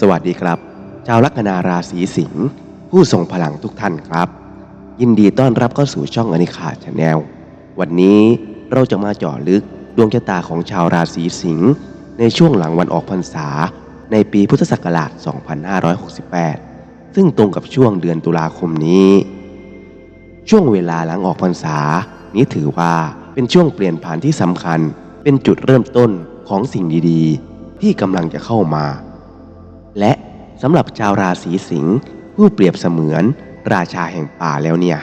สวัสดีครับ ชาวลัคนาราศีสิงห์ผู้ทรงพลังทุกท่านครับ ยินดีต้อนรับเข้าสู่ช่องอนิขาชาแนลวันนี้เราจะมาเจาะลึกดวงชะตาของชาวราศีสิงห์ในช่วงหลังวันออกพรรษา ในปีพุทธศักราช 2568 ซึ่งตรงกับช่วงเดือนตุลาคมนี้ ช่วงเวลาหลังออกพรรษา นี้ถือว่าเป็นช่วงเปลี่ยนผ่านที่สำคัญ เป็นจุดเริ่มต้นของสิ่งดีๆ ที่กำลังจะเข้ามา และสำหรับชาวราศีสิงห์ผู้เปรียบเสมือน ราชาแห่งป่าแล้วเนี่ย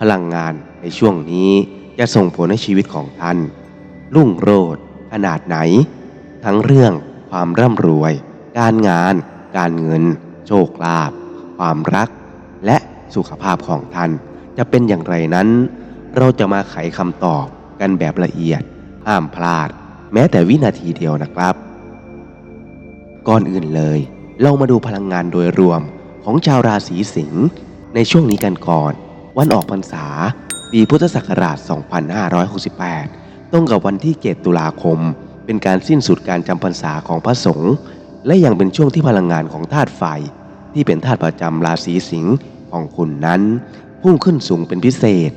พลังงานในช่วงนี้จะส่งผลให้ชีวิตของท่าน รุ่งโรจน์ขนาดไหน ทั้งเรื่องความร่ำรวย การงาน การเงิน โชคลาภความรัก และสุขภาพของท่าน จะเป็นอย่างไรนั้น เราจะมาไขคำตอบกันแบบละเอียด ห้ามพลาด แม้แต่วินาทีเดียวนะครับ ก่อนอื่นเลย เรามาดูพลังงานโดยรวมของชาวราศีสิงห์ในช่วงนี้กันก่อน วันออกพรรษา ปีพุทธศักราช 2568 ตรงกับวันที่ 7 ตุลาคม เป็นการสิ้นสุดการจำพรรษาของพระสงฆ์และยังเป็นช่วงที่พลังงานของธาตุไฟ ที่เป็นธาตุประจำราศีสิงห์ของคุณนั้น พุ่งขึ้นสูงเป็นพิเศษ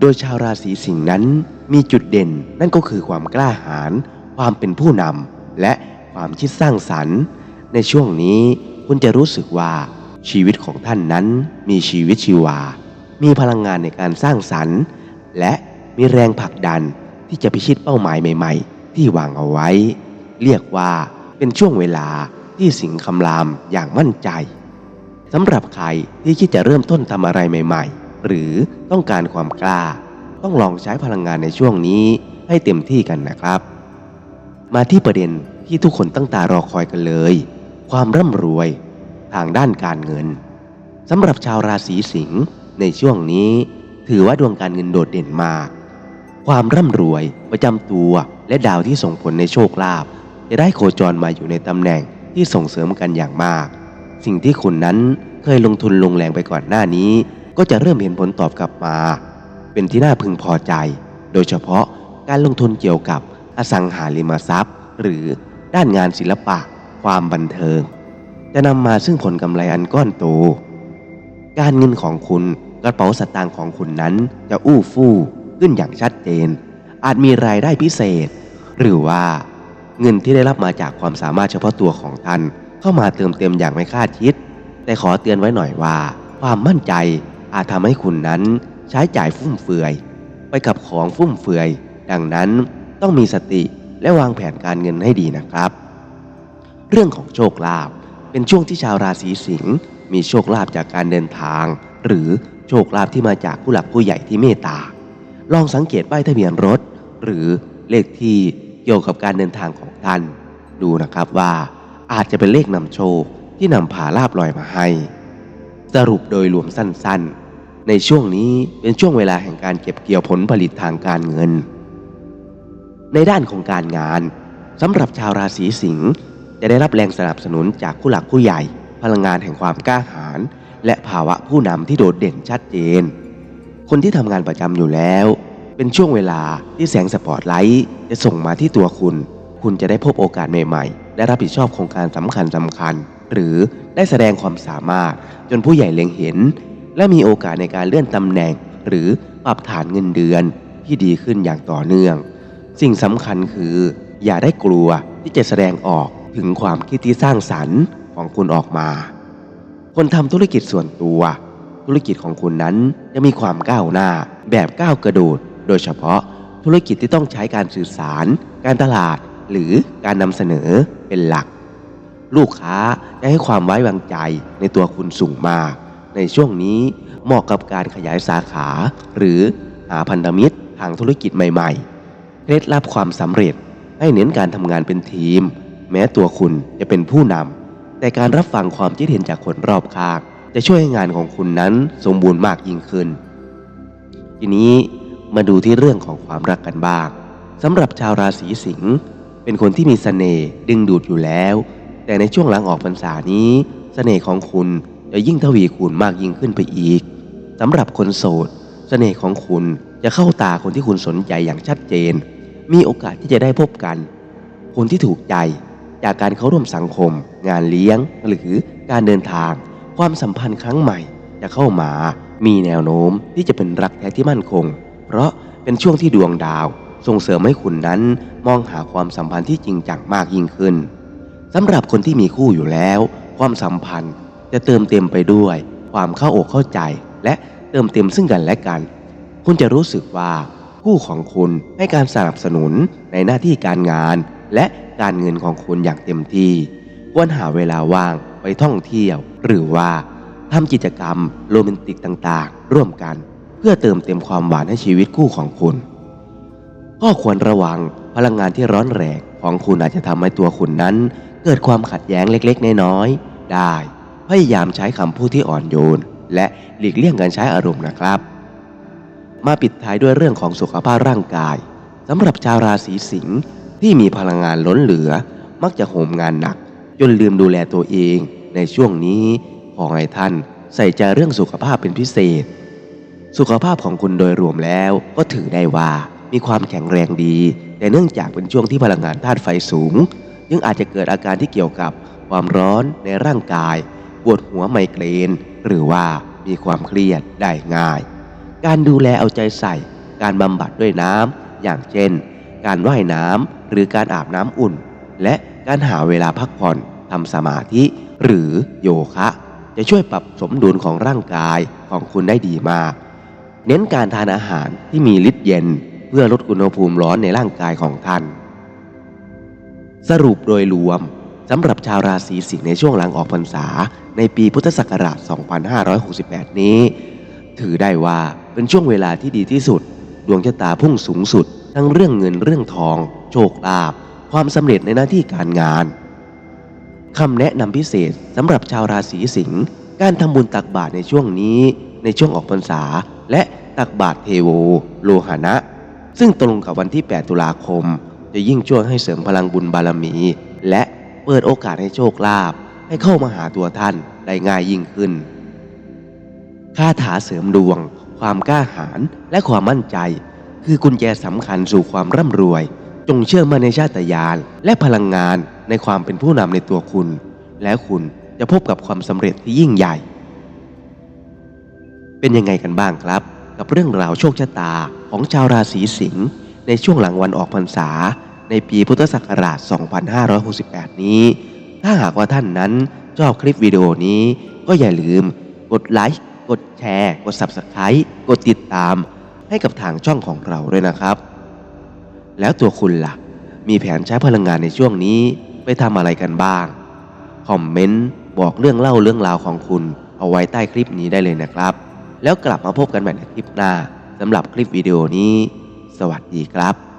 โดยชาวราศีสิงห์นั้นมีจุดเด่นนั่นก็คือความกล้าหาญความเป็นผู้นำและความคิดสร้างสรรค์ ในช่วงนี้คุณจะรู้สึกว่าชีวิตของท่านนั้นมีชีวิตชีวา มีพลังงานในการสร้างสรรค์ และมีแรงผลักดันที่จะพิชิตเป้าหมายใหม่ ๆ ที่วางเอาไว้ เรียกว่าเป็นช่วงเวลาที่สิงห์คำรามอย่างมั่นใจสำหรับใครที่คิดจะเริ่มต้นทำอะไรใหม่ ๆ หรือต้องการความกล้า ต้องลองใช้พลังงานในช่วงนี้ให้เต็มที่กันนะครับ มาที่ประเด็นที่ทุกคนตั้งตารอคอยกันเลย ความร่ำรวยทางด้านการเงินสำหรับชาวราศีสิงห์ในช่วงนี้ ถือว่าดวงการเงินโดดเด่นมาก ความร่ำรวยประจำตัวและดาวที่ส่งผลในโชคลาภจะได้โคจรมาอยู่ในตำแหน่งที่ส่งเสริมกันอย่างมาก สิ่งที่คุณนั้นเคยลงทุนลงแรงไปก่อนหน้านี้ ก็จะเริ่มเห็นผลตอบกลับมา เป็นที่น่าพึงพอใจ โดยเฉพาะการลงทุนเกี่ยวกับอสังหาริมทรัพย์ หรือด้านงานศิลปะ ความบันเทิง จะนำมาซึ่งผลกำไรอันก้อนโต การเงินของคุณกระเป๋าสตางค์ของคุณนั้นจะอู้ฟู่ขึ้นอย่างชัดเจน อาจมีรายได้พิเศษ หรือว่าเงินที่ได้รับมาจากความสามารถเฉพาะตัวของท่าน เข้ามาเติมเต็มอย่างไม่คาดคิด แต่ขอเตือนไว้หน่อยว่า ความมั่นใจอาจทำให้คุณนั้นใช้จ่ายฟุ่มเฟือย ไปกับของฟุ่มเฟือย ดังนั้นต้องมีสติและวางแผนการเงินให้ดีนะครับ เรื่องของโชคลาภเป็นช่วงที่ชาวราศีสิงห์มีโชคลาภจากการเดินทาง หรือโชคลาภที่มาจากผู้หลักผู้ใหญ่ที่เมตตา ลองสังเกตป้ายทะเบียนรถ หรือเลขที่เกี่ยวกับการเดินทางของท่าน ดูนะครับว่าอาจจะเป็นเลขนำโชคที่นำพาลาบลอยมาให้ สรุปโดยรวมสั้นๆ ในช่วงนี้เป็นช่วงเวลาแห่งการเก็บเกี่ยวผลผลิตทางการเงิน ในด้านของการงานสำหรับชาวราศีสิงห์ จะได้รับแรงสนับสนุนจากผู้หลักผู้ใหญ่ พลังงานแห่งความกล้าหาญและภาวะผู้นำที่โดดเด่นชัดเจน คนที่ทำงานประจำอยู่แล้ว เป็นช่วงเวลาที่แสงสปอตไลท์จะส่งมาที่ตัวคุณ คุณจะได้พบโอกาสใหม่ๆและรับผิดชอบโครงการสำคัญสำคัญ หรือได้แสดงความสามารถจนผู้ใหญ่เล็งเห็น และมีโอกาสในการเลื่อนตำแหน่ง หรือปรับฐานเงินเดือนที่ดีขึ้นอย่างต่อเนื่อง สิ่งสำคัญคือ อย่าได้กลัวที่จะแสดงออก ถึงความคิดที่สร้างสรรค์ของคุณออกมา คนทำธุรกิจส่วนตัว ธุรกิจของคุณนั้นจะมีความก้าวหน้า แบบก้าวกระโดด โดยเฉพาะธุรกิจที่ต้องใช้การสื่อสาร การตลาด หรือการนำเสนอเป็นหลัก ลูกค้าจะให้ความไว้วางใจในตัวคุณสูงมาก ในช่วงนี้เหมาะกับการขยายสาขา หรือหาพันธมิตรทางธุรกิจใหม่ ๆ เคล็ดลับความสำเร็จให้เน้นการทำงานเป็นทีม แม้ตัวคุณจะเป็นผู้นำแต่การรับฟังความคิดเห็นจากคนรอบข้างจะช่วยให้งานของคุณนั้นสมบูรณ์มากยิ่งขึ้น ทีนี้มาดูที่เรื่องของความรักกันบ้างสำหรับชาวราศีสิงห์เป็นคนที่มีเสน่ห์ดึงดูดอยู่แล้ว แต่ในช่วงหลังออกพรรษานี้เสน่ห์ของคุณจะยิ่งทวีคูณมากยิ่งขึ้นไปอีกสำหรับคนโสดเสน่ห์ของคุณจะเข้าตาคนที่คุณสนใจอย่างชัดเจน มีโอกาสที่จะได้พบกัน คนที่ถูกใจ จากการเข้าร่วมสังคม งานเลี้ยง หรือการเดินทาง ความสัมพันธ์ครั้งใหม่ จะเข้ามา มีแนวโน้มที่จะเป็นรักแท้ที่มั่นคง เพราะเป็นช่วงที่ดวงดาว ส่งเสริมให้คุณนั้นมองหาความสัมพันธ์ที่จริงจังมากยิ่งขึ้นสำหรับคนที่มีคู่อยู่แล้ว ความสัมพันธ์จะเติมเต็มไปด้วย ความเข้าอกเข้าใจ และเติมเต็มซึ่งกันและกัน คุณจะรู้สึกว่าคู่ของคุณให้การสนับสนุนในหน้าที่การงาน และการเงินของคุณอย่างเต็มที่ควรหาเวลาว่างไปท่องเที่ยว หรือว่าทำกิจกรรมโรแมนติกต่างๆ ร่วมกัน เพื่อเติมเต็มความหวานให้ชีวิตคู่ของคุณ ก็ควรระวังพลังงานที่ร้อนแรงของคุณอาจจะทำให้ตัวคุณนั้น เกิดความขัดแย้งเล็กๆ น้อยๆได้ พยายามใช้คำพูดที่อ่อนโยน และหลีกเลี่ยงการใช้อารมณ์นะครับ มาปิดท้ายด้วยเรื่องของสุขภาพร่างกายสำหรับชาวราศีสิงห์ ที่มีพลังงานล้นเหลือ มักจะโหมงานหนัก จนลืมดูแลตัวเองในช่วงนี้ขอให้ท่านใส่ใจเรื่องสุขภาพเป็นพิเศษ สุขภาพของคุณโดยรวมแล้วก็ถือได้ว่ามีความแข็งแรงดี แต่เนื่องจากเป็นช่วงที่พลังงานธาตุไฟสูงยังอาจจะเกิดอาการที่เกี่ยวกับความร้อนในร่างกาย ปวดหัวไมเกรน หรือว่ามีความเครียดได้ง่าย การดูแลเอาใจใส่ การบำบัดด้วยน้ำอย่างเช่น การว่ายน้ำหรือการอาบน้ำอุ่น และการหาเวลาพักผ่อนทำสมาธิ หรือโยคะ จะช่วยปรับสมดุลของร่างกายของคุณได้ดีมาก เน้นการทานอาหารที่มีฤทธิ์เย็น เพื่อลดอุณหภูมิร้อนในร่างกายของท่าน สรุปโดยรวมสำหรับชาวราศีสิงห์ในช่วงหลังออกพรรษา ในปีพุทธศักราช 2568 นี้ ถือได้ว่าเป็นช่วงเวลาที่ดีที่สุด ดวงชะตาพุ่งสูงสุด ทั้งเรื่องเงินเรื่องทอง โชคลาภความสำเร็จในหน้าที่การงานคำแนะนำพิเศษสำหรับชาวราศีสิงห์การทำบุญตักบาตรในช่วงนี้ ในช่วงออกพรรษา และตักบาตรเทโว โลหะนะ ซึ่งตรงกับวันที่ 8 ตุลาคม จะยิ่งช่วยให้เสริมพลังบุญบารมี และเปิดโอกาสให้โชคลาภให้เข้ามาหาตัวท่านได้ง่ายยิ่งขึ้นคาถาเสริมดวง ความกล้าหาญและความมั่นใจ คือกุญแจสำคัญสู่ความร่ำรวย จงเชื่อมั่นในชาตญาณและพลังงานในความเป็นผู้นำในตัวคุณ แล้วคุณจะพบกับความสำเร็จที่ยิ่งใหญ่ เป็นยังไงกันบ้างครับ กับเรื่องราวโชคชะตาของชาวราศีสิงห์ในช่วงหลังวันออกพรรษา ในปีพุทธศักราช 2568 นี้ ถ้าหากว่าท่านนั้นชอบคลิปวิดีโอนี้ก็อย่าลืม กดไลค์กดแชร์ กด Subscribe กดติดตาม ให้กับทางช่องของเราด้วยนะครับ แล้วตัวคุณล่ะ มีแผนใช้พลังงานในช่วงนี้ไปทำอะไรกันบ้าง คอมเมนต์บอกเรื่องเล่าเรื่องราวของคุณเอาไว้ใต้คลิปนี้ได้เลยนะครับ แล้วกลับมาพบกันใหม่ในคลิปหน้าสำหรับคลิปวิดีโอนี้ สวัสดีครับ